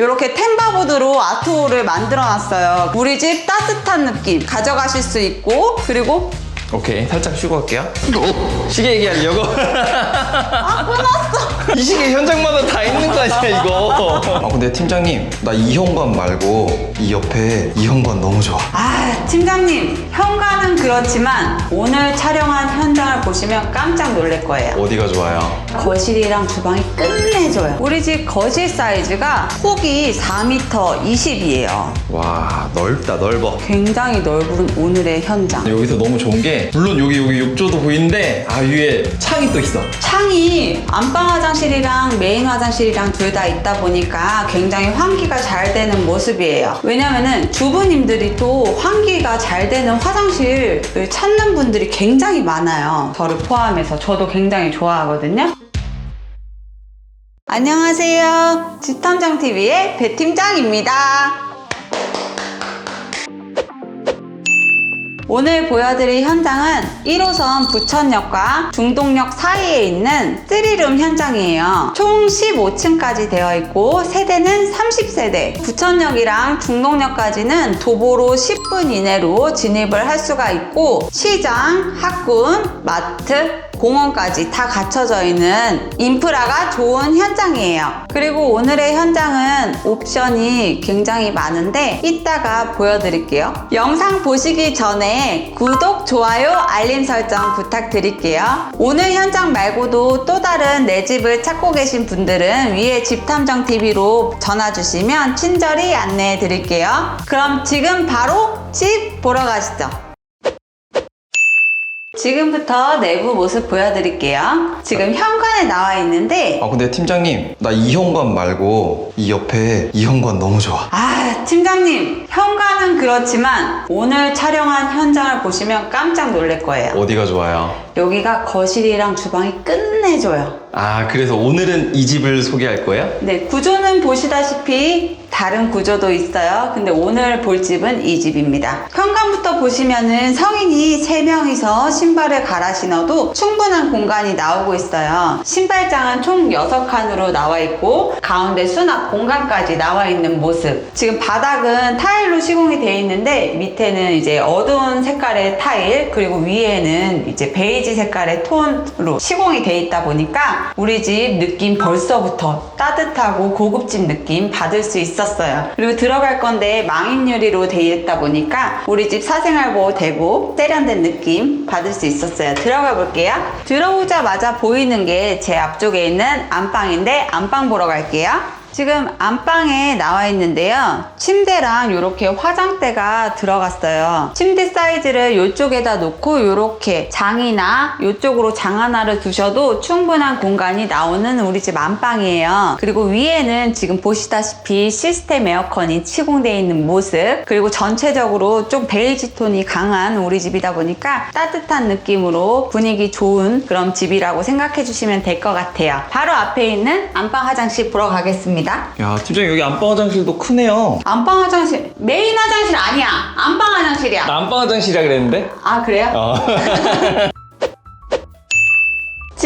이렇게 템바보드로 아트홀을 만들어 놨어요. 우리 집 따뜻한 느낌 가져가실 수 있고 그리고 오케이 살짝 쉬고 갈게요 시계 얘기하려고 아 끊었어. 이 시계 현장마다 다 있는 거 아니야 이거 아 근데 팀장님 나 이 현관 말고 이 옆에 이 현관 너무 좋아 아 팀장님 현관은 그렇지만 오늘 촬영한 현장을 보시면 깜짝 놀랄 거예요. 어디가 좋아요? 거실이랑 주방이 끝내줘요. 우리 집 거실 사이즈가 폭이 4m 20이에요. 와 넓다 넓어 굉장히 넓은 오늘의 현장. 여기서 너무 좋은 게 물론 여기 여기 욕조도 보이는데 아 위에 창이 또 있어 창이 안방 화장실이랑 메인 화장실이랑 둘 다 있다 보니까 굉장히 환기가 잘 되는 모습이에요. 왜냐면은 주부님들이 또 환기가 잘 되는 화장실을 찾는 분들이 굉장히 많아요. 저를 포함해서 저도 굉장히 좋아하거든요. 안녕하세요. 집탐정TV의 배팀장입니다. 오늘 보여드릴 현장은 1호선 부천역과 중동역 사이에 있는 3룸 현장이에요. 총 15층까지 되어 있고 세대는 30세대. 부천역이랑 중동역까지는 도보로 10분 이내로 진입을 할 수가 있고 시장, 학군, 마트, 공원까지 다 갖춰져 있는 인프라가 좋은 현장이에요. 그리고 오늘의 현장은 옵션이 굉장히 많은데 이따가 보여드릴게요. 영상 보시기 전에 구독, 좋아요, 알림 설정 부탁드릴게요. 오늘 현장 말고도 또 다른 내 집을 찾고 계신 분들은 위에 집탐정 TV로 전화 주시면 친절히 안내해 드릴게요. 그럼 지금 바로 집 보러 가시죠. 지금부터 내부 모습 보여드릴게요. 지금 현관에 나와 있는데 아 근데 팀장님 나 이 현관 말고 이 옆에 이 현관 너무 좋아 아, 팀장님, 현관은 그렇지만 오늘 촬영한 현장을 보시면 깜짝 놀랄 거예요. 어디가 좋아요? 여기가 거실이랑 주방이 끝 내줘요. 아 그래서 오늘은 이 집을 소개할 거예요? 네, 구조는 보시다시피 다른 구조도 있어요. 근데 오늘 볼 집은 이 집입니다. 현관부터 보시면은 성인이 3명이서 신발을 갈아 신어도 충분한 공간이 나오고 있어요. 신발장은 총 6칸으로 나와 있고 가운데 수납 공간까지 나와 있는 모습. 지금 바닥은 타일로 시공이 되어 있는데 밑에는 이제 어두운 색깔의 타일 그리고 위에는 이제 베이지 색깔의 톤으로 시공이 되어 있다 보니까 우리 집 느낌 벌써부터 따뜻하고 고급집 느낌 받을 수 있었어요. 그리고 들어갈 건데 망인 유리로 되어 있다 보니까 우리 집 사생활보호 되고 세련된 느낌 받을 수 있었어요. 들어가 볼게요. 들어오자마자 보이는 게 제 앞쪽에 있는 안방인데 안방 보러 갈게요. 지금 안방에 나와 있는데요. 침대랑 이렇게 화장대가 들어갔어요. 침대 사이즈를 이쪽에다 놓고 이렇게 장이나 이쪽으로 장 하나를 두셔도 충분한 공간이 나오는 우리 집 안방이에요. 그리고 위에는 지금 보시다시피 시스템 에어컨이 시공되어 있는 모습 그리고 전체적으로 좀 베이지 톤이 강한 우리 집이다 보니까 따뜻한 느낌으로 분위기 좋은 그런 집이라고 생각해 주시면 될 것 같아요. 바로 앞에 있는 안방 화장실 보러 가겠습니다. 야 팀장님 여기 안방 화장실도 크네요 안방 화장실 메인 화장실 아니야 안방 화장실이야 나 안방 화장실이라 그랬는데? 아 그래요? 어.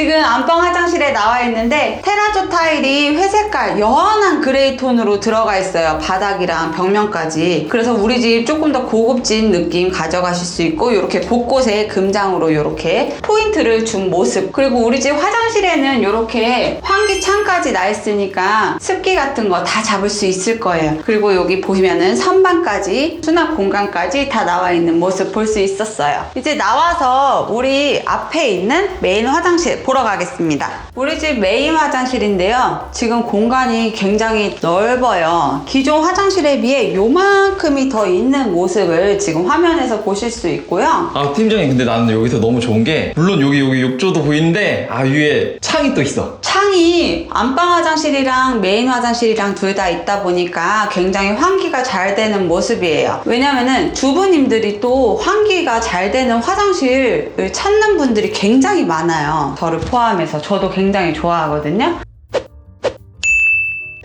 지금 안방 화장실에 나와 있는데 테라조 타일이 회색깔 연한 그레이 톤으로 들어가 있어요. 바닥이랑 벽면까지. 그래서 우리 집 조금 더 고급진 느낌 가져가실 수 있고 이렇게 곳곳에 금장으로 이렇게 포인트를 준 모습. 그리고 우리 집 화장실에는 이렇게 환기창까지 나 있으니까 습기 같은 거 다 잡을 수 있을 거예요. 그리고 여기 보시면은 선반까지 수납 공간까지 다 나와 있는 모습 볼 수 있었어요. 이제 나와서 우리 앞에 있는 메인 화장실 보러 가겠습니다. 우리 집 메인 화장실인데요. 지금 공간이 굉장히 넓어요. 기존 화장실에 비해 요만큼이 더 있는 모습을 지금 화면에서 보실 수 있고요. 아 팀장님 근데 나는 여기서 너무 좋은 게 물론 여기 여기 욕조도 보이는데 아 위에 창이 또 있어. 창이 안방 화장실이랑 메인 화장실이랑 둘 다 있다 보니까 굉장히 환기가 잘 되는 모습이에요. 왜냐면은 주부님들이 또 환기가 잘 되는 화장실을 찾는 분들이 굉장히 많아요. 저를 포함해서 저도 굉장히 좋아하거든요.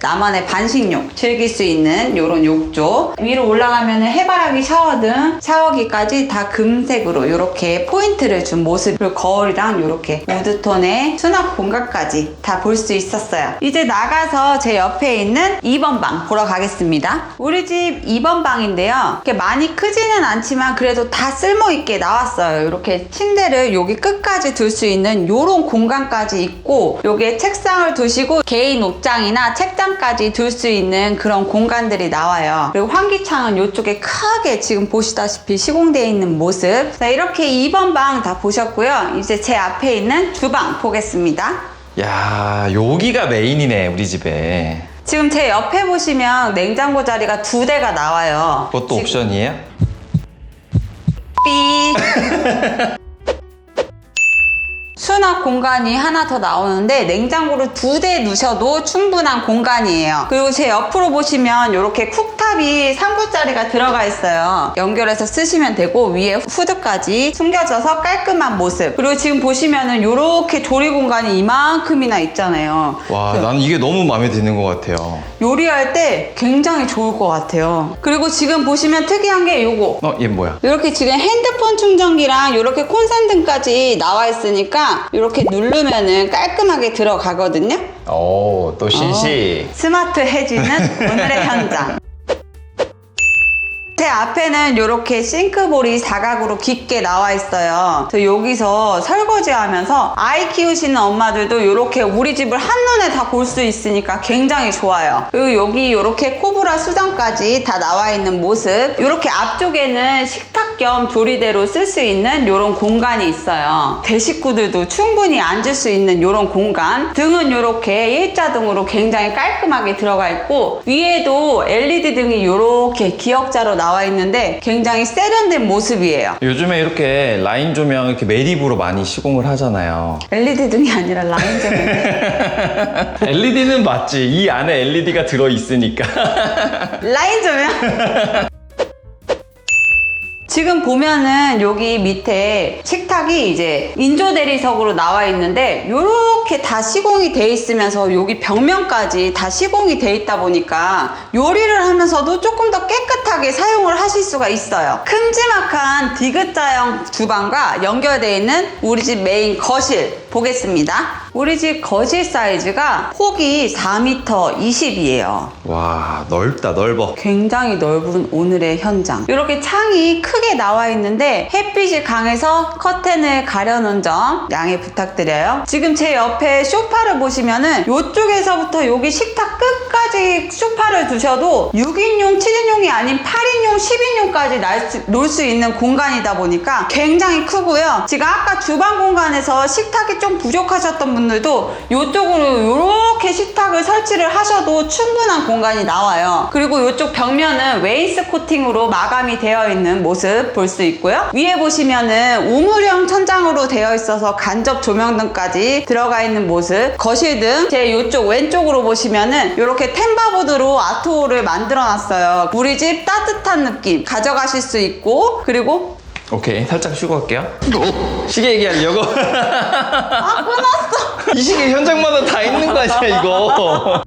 나만의 반식욕 즐길 수 있는 이런 욕조. 위로 올라가면 해바라기 샤워 등 샤워기까지 다 금색으로 이렇게 포인트를 준 모습. 그리고 거울이랑 이렇게 우드톤의 수납 공간까지 다 볼 수 있었어요. 이제 나가서 제 옆에 있는 2번 방 보러 가겠습니다. 우리 집 2번 방인데요. 이렇게 많이 크지는 않지만 그래도 다 쓸모있게 나왔어요. 이렇게 침대를 여기 끝까지 둘 수 있는 이런 공간까지 있고 여기에 책상을 두시고 개인 옷장이나 책장 까지 둘 수 있는 그런 공간들이 나와요 그리고 환기창은 이쪽에 크게 지금 보시다시피 시공되어 있는 모습 자 이렇게 2번 방 다 보셨고요 이제 제 앞에 있는 주방 보겠습니다 야 여기가 메인이네 우리 집에. 지금 제 옆에 보시면 냉장고 자리가 두 대가 나와요 그것도 지금 옵션이에요? 삐. 수납 공간이 하나 더 나오는데 냉장고를 두대 넣으셔도 충분한 공간이에요. 그리고 제 옆으로 보시면 이렇게 쿡탑이 3구짜리가 들어가 있어요. 연결해서 쓰시면 되고 위에 후드까지 숨겨져서 깔끔한 모습. 그리고 지금 보시면은 이렇게 조리 공간이 이만큼이나 있잖아요. 와 나는 이게 너무 마음에 드는 것 같아요. 요리할 때 굉장히 좋을 것 같아요. 그리고 지금 보시면 특이한 게 요거. 어 얘 뭐야? 이렇게 지금 핸드폰 충전기랑 이렇게 콘센트까지 나와 있으니까 이렇게 누르면은 깔끔하게 들어가거든요. 오 또 신시. 스마트해지는 오늘의 현장. 제 앞에는 이렇게 싱크볼이 사각으로 깊게 나와 있어요. 저 여기서 설거지 하면서 아이 키우시는 엄마들도 이렇게 우리 집을 한눈에 다 볼 수 있으니까 굉장히 좋아요. 그리고 여기 이렇게 코브라 수정까지 다 나와 있는 모습. 이렇게 앞쪽에는 식탁 겸 조리대로 쓸 수 있는 이런 공간이 있어요. 대식구들도 충분히 앉을 수 있는 이런 공간. 등은 이렇게 일자등으로 굉장히 깔끔하게 들어가 있고 위에도 LED 등이 이렇게 기역자로 나와 있는데 굉장히 세련된 모습이에요. 요즘에 이렇게 라인 조명 이렇게 매립으로 많이 시공을 하잖아요. LED 등이 아니라 라인 조명. LED는 맞지. 이 안에 LED가 들어 있으니까. 라인 조명. 지금 보면은 여기 밑에 식탁이 이제 인조 대리석으로 나와 있는데 이렇게 다 시공이 돼 있으면서 여기 벽면까지 다 시공이 돼 있다 보니까 요리를 하면서도 조금 더 깨끗하게 사용을 하실 수가 있어요. 큼지막한 디귿자형 주방과 연결되어 있는 우리 집 메인 거실 보겠습니다. 우리 집 거실 사이즈가 폭이 4m 20이에요. 와 넓다 넓어. 굉장히 넓은 오늘의 현장. 이렇게 창이 크게 나와 있는데 햇빛이 강해서 커튼을 가려놓은 점 양해 부탁드려요. 지금 제 옆에 소파를 보시면은 이쪽에서부터 여기 식탁 끝까지 소파를 두셔도 6인용, 7인용이 아닌 8인용, 10인용까지 놓을 수 있는 공간이다 보니까 굉장히 크고요. 지금 아까 주방 공간에서 식탁이 좀 부족하셨던 분들도 이쪽으로 이렇게 식탁을 설치를 하셔도 충분한 공간이 나와요. 그리고 이쪽 벽면은 웨이스 코팅으로 마감이 되어 있는 모습 볼 수 있고요. 위에 보시면은 우물형 천장으로 되어 있어서 간접 조명 등까지 들어가 있는 모습. 거실 등 제 이쪽 왼쪽으로 보시면은 이렇게 템바보드로 아트홀을 만들어 놨어요. 우리 집 따뜻한 느낌 가져가실 수 있고 그리고 오케이 살짝 쉬고 갈게요. 시계 얘기하려고. 아 끊었어. 이 시계 현장마다 다 있는 거 아니야 이거.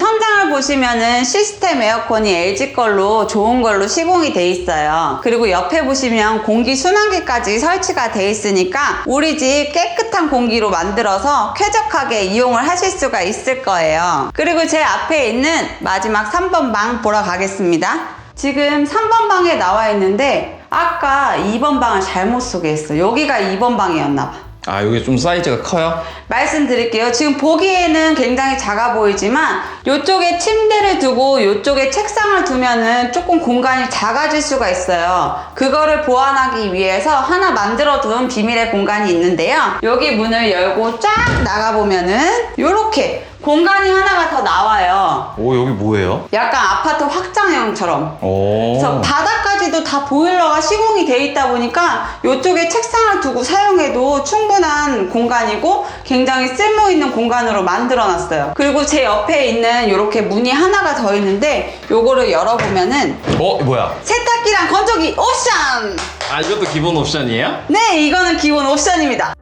현장을 보시면은 시스템 에어컨이 LG 걸로 좋은 걸로 시공이 돼 있어요. 그리고 옆에 보시면 공기 순환기까지 설치가 돼 있으니까 우리 집 깨끗한 공기로 만들어서 쾌적하게 이용을 하실 수가 있을 거예요. 그리고 제 앞에 있는 마지막 3번 방 보러 가겠습니다. 지금 3번 방에 나와 있는데 아까 2번 방을 잘못 소개했어. 여기가 2번 방이었나 봐. 아 여기 좀 사이즈가 커요? 말씀드릴게요. 지금 보기에는 굉장히 작아 보이지만 이쪽에 침대를 두고 이쪽에 책상을 두면은 조금 공간이 작아질 수가 있어요. 그거를 보완하기 위해서 하나 만들어 둔 비밀의 공간이 있는데요. 여기 문을 열고 쫙 나가 보면은 이렇게 공간이 하나가 더 나와요. 오 여기 뭐예요? 약간 아파트 확장형처럼. 오. 그래서 바닥까지 도 다 보일러가 시공이 돼 있다 보니까 이쪽에 책상을 두고 사용해도 충분한 공간이고 굉장히 쓸모 있는 공간으로 만들어 놨어요. 그리고 제 옆에 있는 이렇게 문이 하나가 더 있는데 요거를 열어보면은 어 뭐야? 세탁기랑 건조기 옵션! 아 이것도 기본 옵션이에요? 네, 이거는 기본 옵션입니다.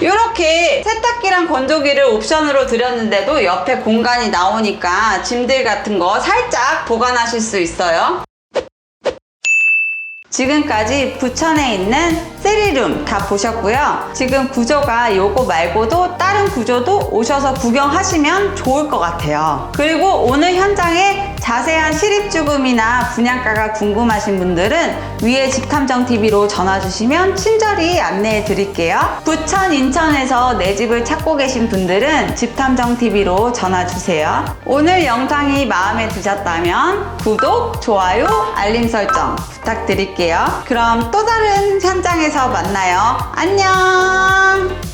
이렇게 세탁기랑 건조기를 옵션으로 드렸는데도 옆에 공간이 나오니까 짐들 같은 거 살짝 보관하실 수 있어요. 지금까지 부천에 있는 세리룸 다 보셨고요. 지금 구조가 요거 말고도 다른 구조도 오셔서 구경하시면 좋을 것 같아요. 그리고 오늘 현장에 자세한 실입주금이나 분양가가 궁금하신 분들은 위에 집탐정 TV로 전화 주시면 친절히 안내해 드릴게요. 부천, 인천에서 내 집을 찾고 계신 분들은 집탐정 TV로 전화 주세요. 오늘 영상이 마음에 드셨다면 구독, 좋아요, 알림 설정 부탁드릴게요. 그럼 또 다른 현장 만나요. 안녕!